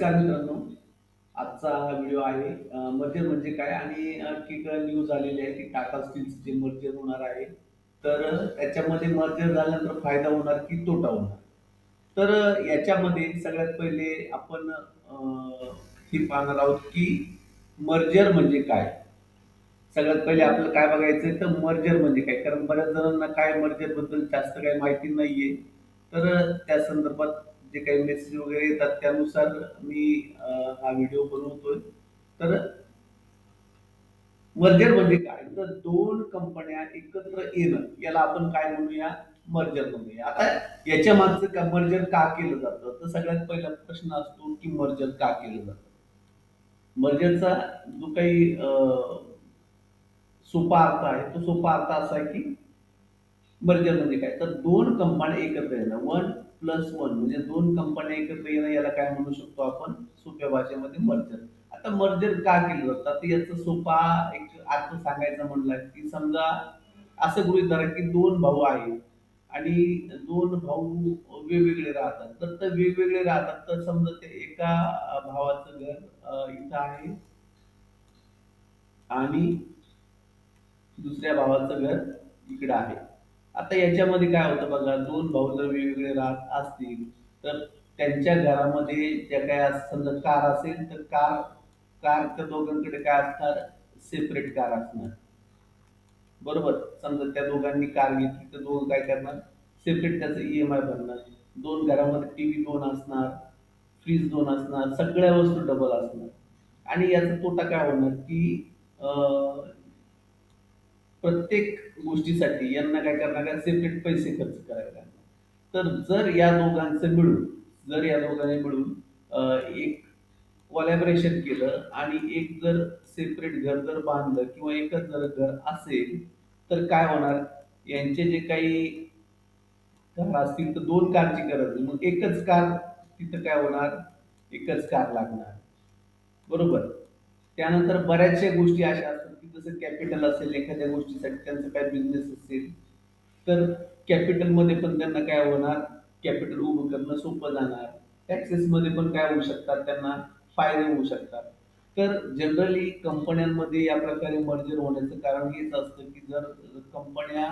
नमस्कार मित्रांनो. आजचा हा व्हिडिओ आहे मर्जर म्हणजे काय? आणि आणखी न्यूज आलेली आहे की टाटा स्टीलचे मर्जर होणार आहे तर त्याच्यामध्ये मर्जर झाल्यानंतर फायदा होणार की तोटा होणार? तर याच्यामध्ये सगळ्यात पहिले आपण हे पाहणार आहोत की मर्जर म्हणजे काय? सगळ्यात पहिले आपलं काय बघायचं तर मर्जर म्हणजे काय? कारण बऱ्याच जणांना काय मर्जरबद्दल जास्त काही माहिती नाहीये. तर त्या संदर्भात जे काही मेसेज वगैरे येतात त्यानुसार मी हा व्हिडिओ बनवतोय. तर मर्जर म्हणजे काय? तर दोन कंपन्या एकत्र येणं याला आपण काय म्हणूया? मर्जर म्हणूया. आता याच्या मागचं का मर्जर का केलं जातं? तर सगळ्यात पहिला प्रश्न असतो की मर्जर का केलं जातं? मर्जरचा जो काही सोपा अर्थ आहे तो सोपा अर्थ असा आहे की मर्जर म्हणजे काय? तर दोन कंपन्या एकत्र येणं. वन प्लस वन म्हणजे दोन कंपन्या एकत्र येणं याला काय म्हणू शकतो आपण? सोप्या भाषेमध्ये मर्जर आता मर्जर का केलं? जातं आता याचा सोपा एक अर्थ सांगायचा म्हणला की समजा असं गृहीत धरा की दोन भाऊ आहेत आणि दोन भाऊ वेगवेगळे राहतात. तर ते वेगवेगळे राहतात. तर समजा ते एका भावाचं घर इथं आहे आणि दुसऱ्या भावाचं घर इकडं आहे. आता याच्यामध्ये काय होतं बघा दोन भाऊ जर वेगवेगळे राहत असतील तर त्यांच्या घरामध्ये ज्या काय समजा कार असेल तर कार कार त्या दोघांकडे काय असणार? सेपरेट कार असणार. बरोबर? समजा त्या दोघांनी कार घेतली तर दोघं काय करणार? सेपरेट त्याचं ई एम आय भरणार दोन घरामध्ये टीव्ही दोन असणार फ्रीज दोन असणार सगळ्या वस्तू डबल असणार. आणि याचा तोटा काय होणार की प्रत्येक गोष्टीसाठी यांना काय करणार का सेपरेट पैसे खर्च करायला लागणार. तर जर या दोघांचं मिळून जर या दोघांनी मिळून एक कोलॅबरेशन केलं आणि एक जर सेपरेट घर जर बांधलं किंवा एकच जर घर असेल तर काय होणार? यांचे जे काही घर असतील तर दोन कारची गरज नाही मग एकच कार तिथं काय होणार? एकच कार लागणार. बरोबर? त्यानंतर बऱ्याचशा गोष्टी अशा असतात. जसं कॅपिटल असेल एखाद्या गोष्टीसाठी त्यांचं काय बिझनेस असेल तर कॅपिटलमध्ये पण त्यांना काय होणार? कॅपिटल उभं करणं सोपं जाणार. टॅक्सेसमध्ये पण काय होऊ शकतात? त्यांना फायदे होऊ शकतात. तर जनरली कंपन्यांमध्ये या प्रकारे मर्जर होण्याचं कारण हेच असतं की जर कंपन्या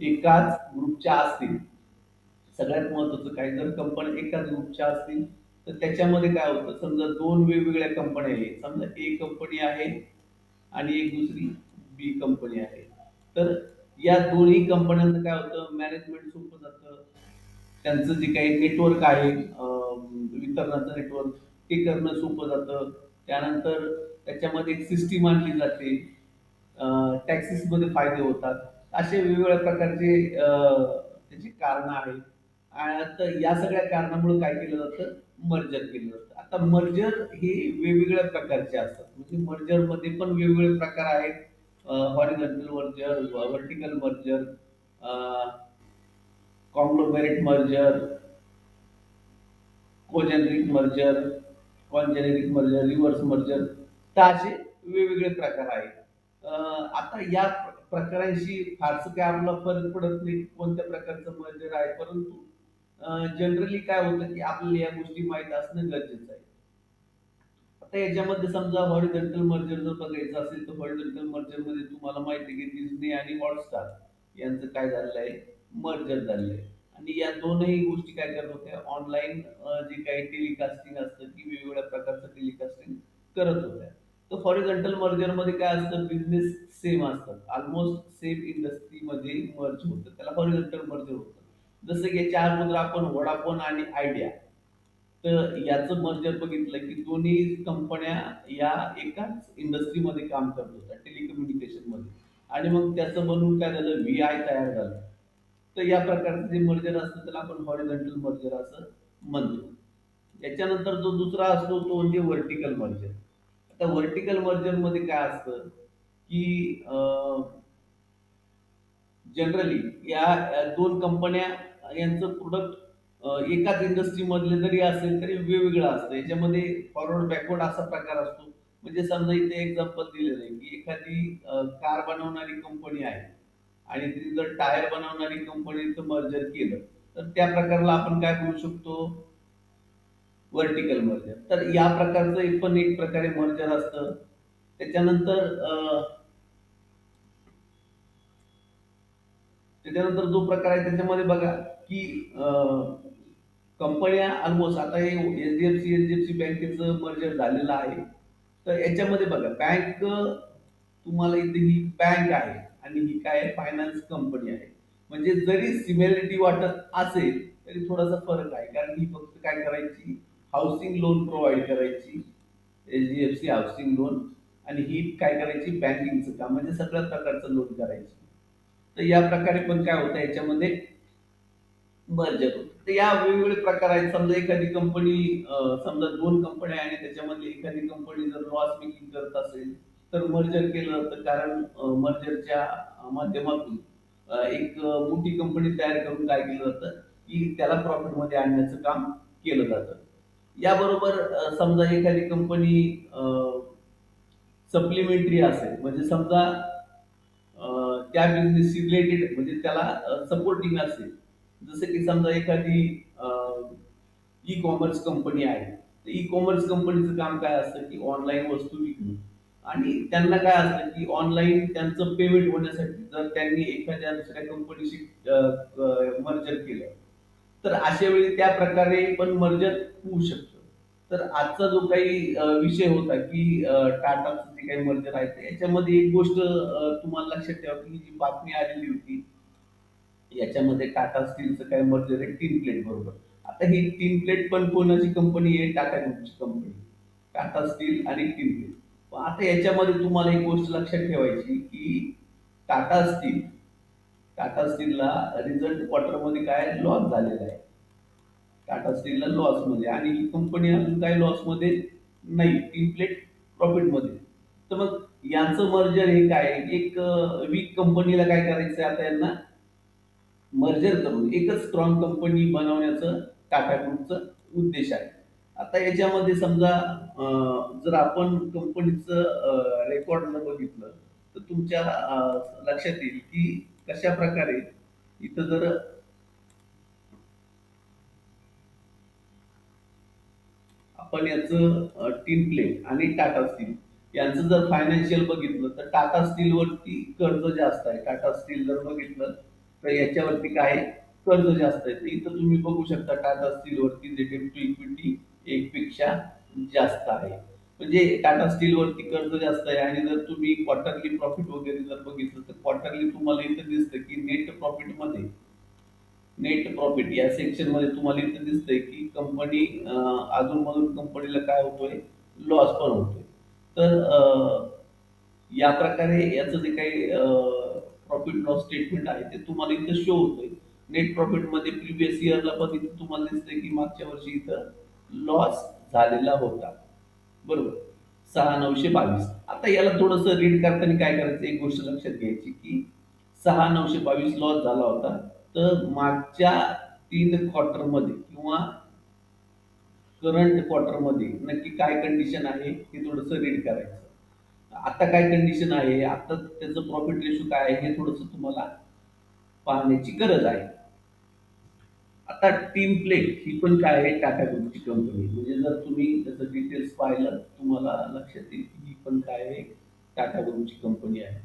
एकाच ग्रुपच्या असतील सगळ्यात महत्वाचं काय? जर कंपन्या एकाच ग्रुपच्या असतील तर त्याच्यामध्ये काय होतं? समजा दोन वेगवेगळ्या कंपन्या आहेत. समजा एक कंपनी आहे आणि एक दुसरी बी कंपनी आहे. तर या दोन्ही कंपन्यांचं काय होतं? मॅनेजमेंट सोपं जातं. त्यांचं जे काही नेटवर्क आहे वितरणाचं नेटवर्क ते करणं सोपं जातं. त्यानंतर त्याच्यामध्ये एक सिस्टीम आणली जाते. टॅक्सीसमध्ये फायदे होतात. असे वेगवेगळ्या प्रकारचे त्याची कारणं आहेत. तर या सगळ्या कारणामुळे काय केलं जातं? मर्जर केलं जातं. आता मर्जर हे वेगवेगळ्या प्रकारचे असतात. म्हणजे मर्जरमध्ये पण वेगवेगळे प्रकार आहेत. Horizontal merger vertical merger conglomerate merger congeneric merger congeneric merger reverse merger तर असे वेगवेगळे प्रकार आहेत. आता या प्रकारांशी फारसं काय आपला फरक पडत नाही. कोणत्या प्रकारचं मर्जर आहे? परंतु जनरली काय होतं की आपल्याला या गोष्टी माहीत असणं गरजेचं आहे. आता याच्यामध्ये समजा हॉरिझॉन्टल मर्जर जर बघायचं असेल तर हॉरिझॉन्टल मर्जरमध्ये तुम्हाला माहिती आहे की डिझनी आणि हॉटस्टार यांचं काय झालेलं आहे? मर्जर झालेलं आहे. आणि या दोनही गोष्टी काय करत होत्या? ऑनलाईन जे काही टेलिकास्टिंग असतं की वेगवेगळ्या प्रकारचं टेलिकास्टिंग करत होत्या. तर हॉरिझॉन्टल मर्जरमध्ये काय असतं? बिझनेस सेम असतात. ऑलमोस्ट सेम इंडस्ट्रीमध्ये मर्ज होतं. त्याला हॉरिझॉन्टल मर्जर होतं. जसं की याच्या अगोदर आपण वडाफोन आणि आयडिया तर याचं मर्जर बघितलं की दोन्ही कंपन्या या एकाच इंडस्ट्रीमध्ये काम करत होत्या टेलिकम्युनिकेशनमध्ये. आणि मग त्याचं बनवून काय झालं व्ही आय तयार झालं. तर या प्रकारचं जे मर्जर असतं त्याला आपण हॉरिझॉन्टल मर्जर असं म्हणतो. याच्यानंतर जो दुसरा असतो तो म्हणजे व्हर्टिकल मर्जर आता व्हर्टिकल मर्जरमध्ये काय असतं की जनरली या दोन कंपन्या यांचं प्रोडक्ट एकाच इंडस्ट्री मधले जरी असेल तरी वेगवेगळं असतं याच्यामध्ये फॉरवर्ड बॅकवर्ड असा प्रकार असतो म्हणजे समजा इथे एक्झाम्पल दिलेलं आहे की एखादी कार बनवणारी कंपनी आहे आणि तिथे जर टायर बनवणारी कंपनीचं मर्जर केलं तर त्या प्रकाराला आपण काय करू शकतो व्हर्टिकल मर्जर. तर या प्रकारचं एक पण एक प्रकारे मर्जर असतं. त्याच्यानंतर अ, त्याच्यानंतर जो प्रकार आहे त्याच्यामध्ये बघा, की कंपन्या ऑलमोस्ट आता हे एच-डी-एफ-सी, एच-डी-एफ-सी बँकेचं मर्जर झालेलं आहे. तर याच्यामध्ये बघा बँक तुम्हाला इथे ही बँक आहे आणि ही काय आहे फायनान्स कंपनी आहे. म्हणजे जरी सिमिलरिटी वाटत असेल, तरी थोडासा फरक आहे. कारण ही फक्त काय करायची हाऊसिंग लोन प्रोव्हाइड करायची. एच-डी-एफ-सी हाउसिंग लोन आणि ही काय करायची बँकिंगचं काम म्हणजे सगळ्या प्रकारचं लोन करायची. तर या प्रकारे पण काय होतं याच्यामध्ये मर्जर होतं. तर या वेगवेगळे प्रकार आहेत. समजा एखादी कंपनी समजा दोन कंपन्या आहे आणि त्याच्यामधली एखादी कंपनी जर लॉस मेकिंग करत असेल, तर मर्जर केलं जातं. कारण मर्जरच्या माध्यमातून एक मोठी कंपनी तयार करून काय केलं जातं, की त्याला प्रॉफिटमध्ये आणण्याचं काम केलं जातं. याबरोबर समजा एखादी कंपनी सप्लिमेंटरी असेल, म्हणजे समजा त्या बिझनेसशी रिलेटेड म्हणजे त्याला सपोर्टिंग असेल. जसं की समजा एखादी ई कॉमर्स कंपनी आहे. तर ई कॉमर्स कंपनीचं काम काय असतं, की ऑनलाईन वस्तू विकणं आणि त्यांना काय असतं, की ऑनलाईन त्यांचं पेमेंट होण्यासाठी जर त्यांनी एखाद्या दुसऱ्या कंपनीशी मर्जर केलं, तर अशा वेळी त्या प्रकारे पण मर्जर होऊ शकतं. तर आजचा जो काही विषय होता, की टाटाचं जे काही मर्जर आहे, ते याच्यामध्ये एक गोष्ट तुम्हाला लक्षात ठेवा, की ही जी बातमी आलेली होती, याच्यामध्ये टाटा स्टीलचं काय मर्जर आहे तीन प्लेट बरोबर. आता ही तीन प्लेट पण कोणाची कंपनी आहे? टाटा ग्रुपची कंपनी. टाटा स्टील आणि तीन प्लेट. आता याच्यामध्ये तुम्हाला एक गोष्ट लक्षात ठेवायची, की टाटा स्टील टाटा स्टीलला रिझल्ट क्वार्टरमध्ये काय लॉस झालेला आहे. टाटा स्टीलला लॉसमध्ये आणि ही कंपनी अजून काही लॉसमध्ये नाही. तीन प्लेट प्रॉफिटमध्ये. तर मग यांचं मर्जर हे काय एक वीक कंपनीला काय करायचं आता यांना मर्जर करून एकच स्ट्रॉंग कंपनी बनवण्याचं टाटा ग्रुपचं उद्देश आहे. आता याच्यामध्ये समजा जर आपण कंपनीचं रेकॉर्ड बघितलं, तर तुमच्या लक्षात येईल, की कशा प्रकारे इथं जर आपण याचं अ, प्लेट आणि टाटा स्टील यांचं जर फायनान्शियल बघितलं, तर टाटा स्टीलवरती कर्ज जास्त आहे. टाटा स्टील जर बघितलं, तर याच्यावरती काय आहे? कर्ज जास्त आहे. तर इथं तुम्ही बघू शकता टाटा स्टीलवरती जे डेट टू इक्विटी एक पेक्षा जास्त आहे. म्हणजे टाटा स्टीलवरती कर्ज जास्त आहे आणि जर तुम्ही क्वार्टरली प्रॉफिट वगैरे जर बघितलं, तर क्वार्टरली तुम्हाला इथं दिसतं, की नेट प्रॉफिटमध्ये नेट प्रॉफिट या सेक्शनमध्ये तुम्हाला इथं दिसतंय, की कंपनी अजून मधून कंपनीला काय होतोय? लॉस पण होतोय. तर या प्रकारे याचं जे काही प्रॉफिट लॉस स्टेटमेंट आहे, ते तुम्हाला इथं शो होतोय नेट प्रॉफिटमध्ये प्रिव्हियस इयरला पण इथं तुम्हाला दिसतंय, की मागच्या वर्षी इथं लॉस झालेला होता. बरोबर. 6,922. आता याला थोडंसं रीड करताना काय करायचं, एक गोष्ट लक्षात घ्यायची, की 6,922 लॉस झाला होता. तर मागच्या तीन क्वार्टरमध्ये किंवा करंट क्वार्टरमध्ये नक्की काय कंडिशन आहे, हे थोडंसं रीड करायचं. आता काय कंडिशन आहे, आता त्याचं प्रॉफिट रेशो काय आहे, हे थोडंसं तुम्हाला पाहण्याची गरज आहे. आता टीम प्लेट ही पण काय आहे? टाटा ग्रुपची कंपनी म्हणजे जर तुम्ही त्याचं डिटेल्स पाहिलं तुम्हाला लक्षात येईल की ही पण काय आहे? टाटा ग्रुपची कंपनी आहे.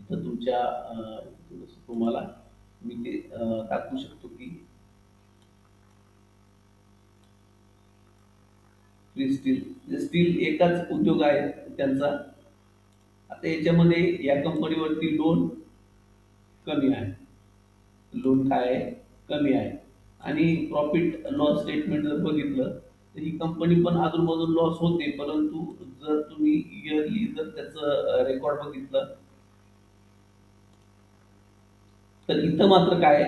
इथं तुमच्या तुम्हाला मी ते दाखवू शकतो की? फ्री स्टील स्टील एकाच उद्योग आहे त्यांचा. आता याच्यामध्ये या कंपनीवरती लोन कमी आहे. लोन काय आहे? कमी आहे. आणि प्रॉफिट लॉस स्टेटमेंट जर बघितलं तर ही कंपनी पण अजूनमधून लॉस होते. परंतु जर तुम्ही इयरली जर त्याचं रेकॉर्ड बघितलं तर इथं मात्र काय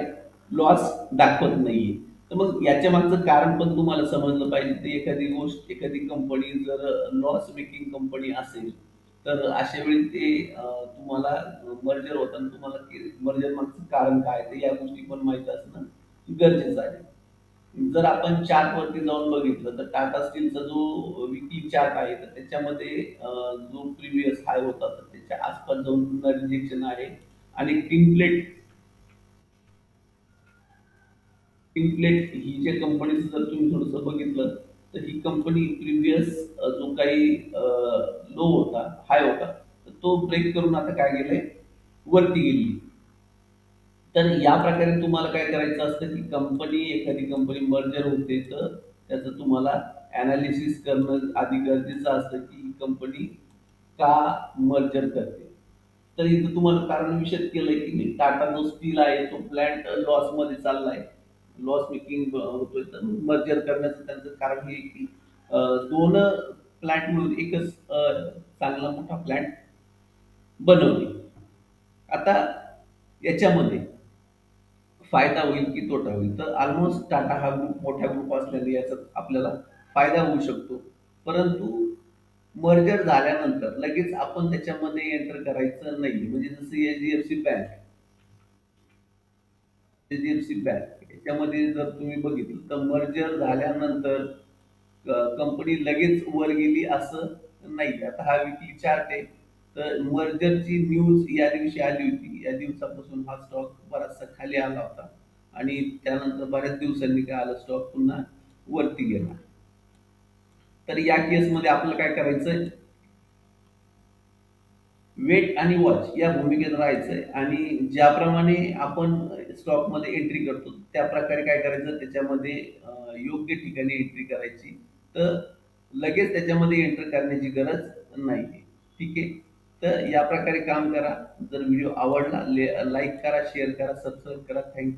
लॉस दाखवत नाहीये. तर मग याच्या मागचं कारण पण तुम्हाला समजलं पाहिजे. ते एखादी गोष्ट एखादी कंपनी जर लॉस मेकिंग कंपनी असेल तर अशा वेळी ते तुम्हाला मर्जर होताना तुम्हाला मर्जर मागचं कारण काय ते या गोष्टी पण माहीत असणं गरजेचं आहे. जर आपण चार्ट वरती जाऊन बघितलं तर टाटा स्टीलचा जो विकली चार्ट आहे तर त्याच्यामध्ये जो प्रिव्हियस हाय होता तर त्याच्या आसपास जाऊन पुन्हा रिजेक्शन आहे. आणि टिन प्लेट इनफ्लेट ही जे कंपनीचं जर तुम्ही थोडंसं बघितलं तर ही कंपनी प्रिव्हियस जो काही लो होता हाय होता तर तो ब्रेक करून आता काय गेलंय वरती गेली. तर या प्रकारे तुम्हाला काय करायचं असतं की कंपनी एखादी कंपनी मर्जर होते तर त्याचं तुम्हाला अनालिसिस करणं आधी गरजेचं असतं की ही कंपनी का मर्जर करते. तर इथं तुम्हाला कारण विशेष केलंय की टाटा जो स्टील आहे तो प्लॅन्ट लॉसमध्ये चाललाय. लॉस मेकिंग होतोय तर मर्जर करण्याचं त्यांचं कारण हे की दोन प्लॅट मिळून एकच चांगला मोठा प्लॅन्ट बनवणे आता याच्यामध्ये फायदा होईल की तोटा होईल? तर ऑलमोस्ट टाटा हा ग्रुप मोठ्या ग्रुप असल्याने याचा आपल्याला फायदा होऊ शकतो. परंतु मर्जर झाल्यानंतर लगेच आपण त्याच्यामध्ये एंटर करायचं नाही म्हणजे जसं H D F C bank H D F C bank त्यामध्ये जर तुम्ही बघितलं तर मर्जर झाल्यानंतर कंपनी लगेच वर गेली असं नाही. आता हा विकली चार्ट आहे. तर मर्जरची न्यूज या दिवशी आली होती. या दिवसापासून हा स्टॉक बराचसा खाली आला होता. आणि त्यानंतर बऱ्याच दिवसांनी काय आला? स्टॉक पुन्हा वरती गेला. तर या केसमध्ये आपलं काय करायचं वेट आणि वॉच या भूमिकेत राहायचंय. आणि ज्याप्रमाणे आपण स्टॉकमध्ये एंट्री करतो त्या प्रकारे काय करायचं? त्याच्यामध्ये अं, योग्य ठिकाणी एंट्री करायची. तर लगेच त्याच्यामध्ये एंटर करण्याची गरज नाही आहे ठीक आहे? तर या प्रकारे काम करा. जर व्हिडिओ आवडला ले लाईक करा शेअर करा सबस्क्राईब करा. थँक्यू